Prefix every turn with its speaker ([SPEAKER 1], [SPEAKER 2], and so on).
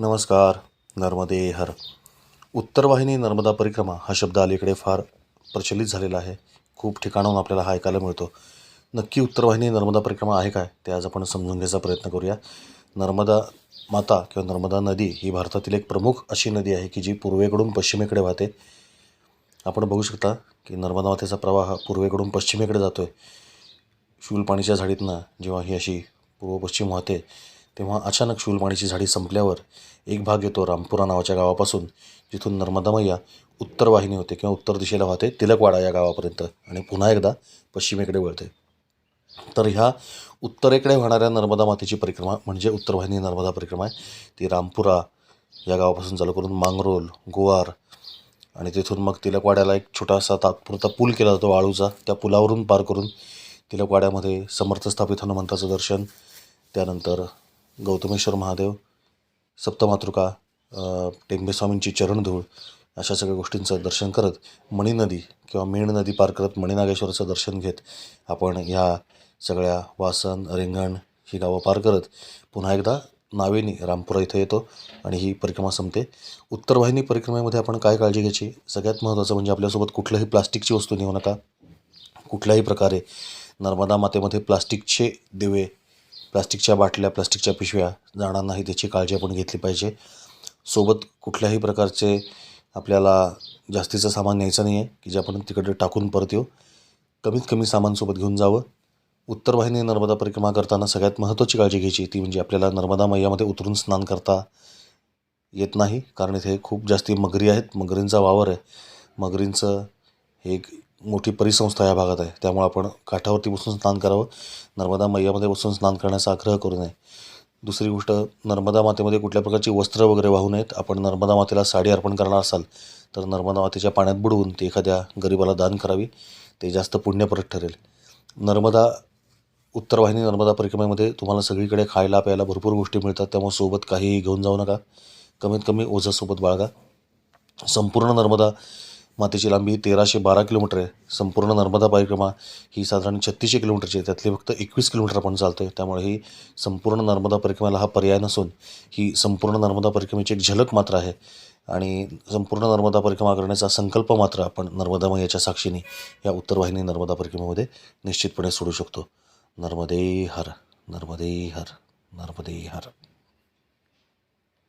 [SPEAKER 1] नमस्कार नर्मदे हर. उत्तर वाहिनी नर्मदा परिक्रमा हा शब्द अलीकडे फार प्रचलित झालेला आहे. खूप ठिकाणाहून आपल्याला हा ऐकायला मिळतो. नक्की उत्तर वाहिनी नर्मदा परिक्रमा आहे काय ते आज आपण समजून घ्यायचा प्रयत्न करूया. नर्मदा माता किंवा नर्मदा नदी ही भारतातील एक प्रमुख अशी नदी आहे की जी पूर्वेकडून पश्चिमेकडे वाहते. आपण बघू शकता की नर्मदा मातेचा प्रवाह पूर्वेकडून पश्चिमेकडे जातो आहे शूलपाणीच्या झाडीतनं जेव्हा ही अशी पूर्व पश्चिम वाहते तेव्हा अचानक शूलपाणीची झाडी संपल्यावर एक भाग येतो रामपुरा नावाच्या गावापासून जिथून नर्मदा मैया उत्तर वाहिनी होते किंवा उत्तर दिशेला वाहते तिलकवाडा या गावापर्यंत आणि पुन्हा एकदा पश्चिमेकडे वळते. तर ह्या उत्तरेकडे वाहणाऱ्या नर्मदा मातेची परिक्रमा म्हणजे उत्तर वाहिनी नर्मदा परिक्रमा आहे. ती रामपुरा या गावापासून चालू करून मांगरोल गोवार आणि तिथून मग तिलकवाड्याला एक छोटासा तात्पुरता पूल केला जातो वाळूचा. त्या पुलावरून पार करून तिलकवाड्यामध्ये समर्थ स्थापित हनुमंताचं दर्शन त्यानंतर गौतमेश्वर महादेव सप्तमातृका टेंबेस्वामींची चरणधूळ अशा सगळ्या गोष्टींचं दर्शन करत मणी नदी किंवा मेण नदी पार करत मणिनागेश्वराचं दर्शन घेत आपण ह्या सगळ्या वासन रिंगण ही गावं पार करत पुन्हा एकदा नावेनी रामपुरा इथं येतो आणि ही परिक्रमा संपते. उत्तर वाहिनी परिक्रमेमध्ये आपण काय काळजी घ्यायची? सगळ्यात महत्त्वाचं म्हणजे आपल्यासोबत कुठलंही प्लास्टिकची वस्तू नेऊ नका. कुठल्याही प्रकारे नर्मदा मातेमध्ये प्लास्टिकचे दिवे प्लास्टिकच्या बाटल्या प्लास्टिकच्या पिशव्या जाणार नाही त्याची काळजी आपण घेतली पाहिजे. सोबत कुठल्याही प्रकारचे आपल्याला जास्तीचं सामान न्यायचं नाही आहे की जे आपण तिकडे टाकून परत येऊ. कमीत कमी सामान सोबत घेऊन जावं. उत्तर वाहिनी नर्मदा परिक्रमा करताना सगळ्यात महत्त्वाची काळजी घ्यायची ती म्हणजे आपल्याला नर्मदा मैयामध्ये उतरून स्नान करता येत नाही. कारण इथे खूप जास्ती मगरी आहेत. मगरींचा वावर आहे. मगरींचं हे एक मोठी परिसंस्था या भागात आहे. त्यामुळे आपण काठावरती बसून स्नान करावं. नर्मदा मैयामध्ये बसून स्नान करण्याचा आग्रह करू नये. दुसरी गोष्ट नर्मदा मातेमध्ये कुठल्या प्रकारची वस्त्र वगैरे वाहू नयेत. आपण नर्मदा मातेला साडी अर्पण करणार असाल तर नर्मदा मातेच्या पाण्यात बुडवून ती एखाद्या गरिबाला दान करावी. ते जास्त पुण्यपरत ठरेल. नर्मदा उत्तर वाहिनी नर्मदा परिक्रमेमध्ये तुम्हाला सगळीकडे खायला प्यायला भरपूर गोष्टी मिळतात. त्यामुळे सोबत काहीही घेऊन जाऊ नका. कमीत कमी ओझासोबत बाळगा. संपूर्ण नर्मदा मातेची लांबी तेराशे बारा किलोमीटर आहे. संपूर्ण नर्मदा परिक्रमा ही साधारण छत्तीसशे किलोमीटरची आहे. त्यातली फक्त एकवीस किलोमीटर आपण चालतो आहे त्यामुळे ही संपूर्ण नर्मदा परिक्रमेला हा पर्याय नसून ही संपूर्ण नर्मदा परिक्रमेची एक झलक मात्र आहे. आणि संपूर्ण नर्मदा परिक्रमा करण्याचा संकल्प मात्र आपण नर्मदा मैयाच्या साक्षीने या उत्तर वाहिनी नर्मदा परिक्रमेमध्ये निश्चितपणे सोडू शकतो. नर्मदे हर नर्मदे हर नर्मदे हर.